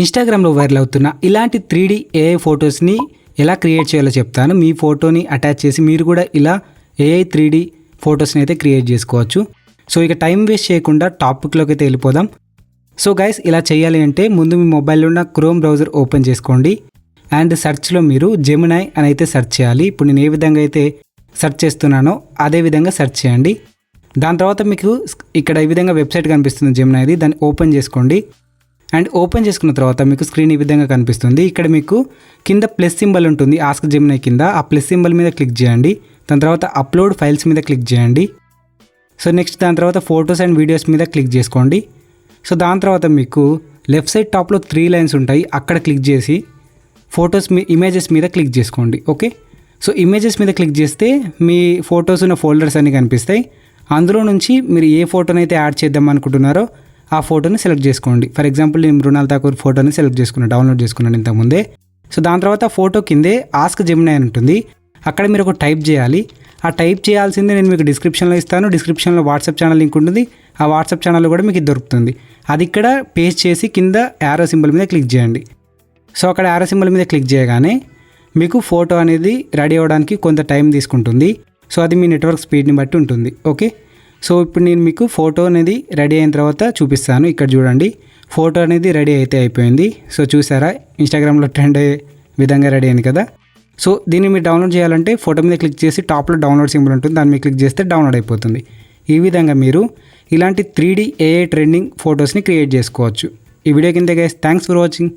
ఇన్స్టాగ్రామ్లో వైరల్ అవుతున్న ఇలాంటి త్రీ డీ ఏఐ ఫొటోస్ని ఎలా క్రియేట్ చేయాలో చెప్తాను. మీ ఫోటోని అటాచ్ చేసి మీరు కూడా ఇలా ఏఐ త్రీ డీ ఫొటోస్ని అయితే క్రియేట్ చేసుకోవచ్చు. సో ఇక టైం వేస్ట్ చేయకుండా టాపిక్లోకి అయితే వెళ్ళిపోదాం. సో గైస్ ఇలా చేయాలి అంటే ముందు మీ మొబైల్లో ఉన్న క్రోమ్ బ్రౌజర్ ఓపెన్ చేసుకోండి. అండ్ సెర్చ్లో మీరు జెమినాయ్ అని అయితే సెర్చ్ చేయాలి. ఇప్పుడు నేను ఏ విధంగా అయితే సెర్చ్ చేస్తున్నానో అదే విధంగా సెర్చ్ చేయండి. దాని తర్వాత మీకు ఇక్కడ ఈ విధంగా వెబ్సైట్ కనిపిస్తుంది జెమినాయ్ది దాన్ని ఓపెన్ చేసుకోండి. అండ్ ఓపెన్ చేసుకున్న తర్వాత మీకు స్క్రీన్ ఈ విధంగా కనిపిస్తుంది. ఇక్కడ మీకు కింద ప్లస్ సింబల్ ఉంటుంది. ఆస్క్ జిమ్నై కింద. ఆ ప్లస్ సింబల్ మీద క్లిక్ చేయండి. దాని తర్వాత అప్లోడ్ ఫైల్స్ మీద క్లిక్ చేయండి. సో నెక్స్ట్ దాని తర్వాత ఫొటోస్ అండ్ వీడియోస్ మీద క్లిక్ చేసుకోండి. సో దాని తర్వాత మీకు లెఫ్ట్ సైడ్ టాప్లో త్రీ లైన్స్ ఉంటాయి. అక్కడ క్లిక్ చేసి ఫొటోస్ మీ ఇమేజెస్ మీద క్లిక్ చేసుకోండి. ఓకే సో ఇమేజెస్ మీద క్లిక్ చేస్తే మీ ఫొటోస్ ఉన్న ఫోల్డర్స్ అన్నీ కనిపిస్తాయి. అందులో నుంచి మీరు ఏ ఫోటోనైతే యాడ్ చేద్దాం అనుకుంటున్నారో ఆ ఫోటోని సెలెక్ట్ చేసుకోండి. ఫర్ ఎగ్జాంపుల్ నేను మృణాల్ ఠాకూర్ ఫోటోని సెలెక్ట్ చేసుకున్నాను డౌన్లోడ్ చేసుకున్నాను ఇంతకుముందే. సో దాని తర్వాత ఫోటో కిందే ఆస్క్ జెమినా అని ఉంటుంది. అక్కడ మీరు ఒక టైప్ చేయాలి. ఆ టైప్ చేయాల్సిందే నేను మీకు డిస్క్రిప్షన్లో ఇస్తాను. డిస్క్రిప్షన్లో వాట్సాప్ ఛానల్ లింక్ ఉంటుంది. ఆ వాట్సాప్ ఛానల్ కూడా మీకు దొరుకుతుంది. అది ఇక్కడ పేస్ట్ చేసి కింద యారో సింబల్ మీద క్లిక్ చేయండి. సో అక్కడ యారో సింబల్ మీద క్లిక్ చేయగానే మీకు ఫోటో అనేది రెడీ అవ్వడానికి కొంత టైం తీసుకుంటుంది. సో అది మీ నెట్వర్క్ స్పీడ్ని బట్టి ఉంటుంది. ఓకే సో ఇప్పుడు నేను మీకు ఫోటో అనేది రెడీ అయిన తర్వాత చూపిస్తాను. ఇక్కడ చూడండి. ఫోటో అనేది రెడీ అయితే అయిపోయింది. సో చూసారా? ఇన్స్టాగ్రామ్లో ట్రెండ్ అయ్యే విధంగా రెడీ అయింది కదా? సో దీన్ని మీరు డౌన్లోడ్ చేయాలంటే ఫోటో మీద క్లిక్ చేసి టాప్లో డౌన్లోడ్ సింబల్ ఉంటుంది. దాన్ని మీద క్లిక్ చేస్తే డౌన్లోడ్ అయిపోతుంది. ఈ విధంగా మీరు ఇలాంటి త్రీ డీ ఏఐ ట్రెండింగ్ ఫొటోస్ని క్రియేట్ చేసుకోవచ్చు. ఈ వీడియో కింద గైస్ థ్యాంక్స్ ఫర్ వాచింగ్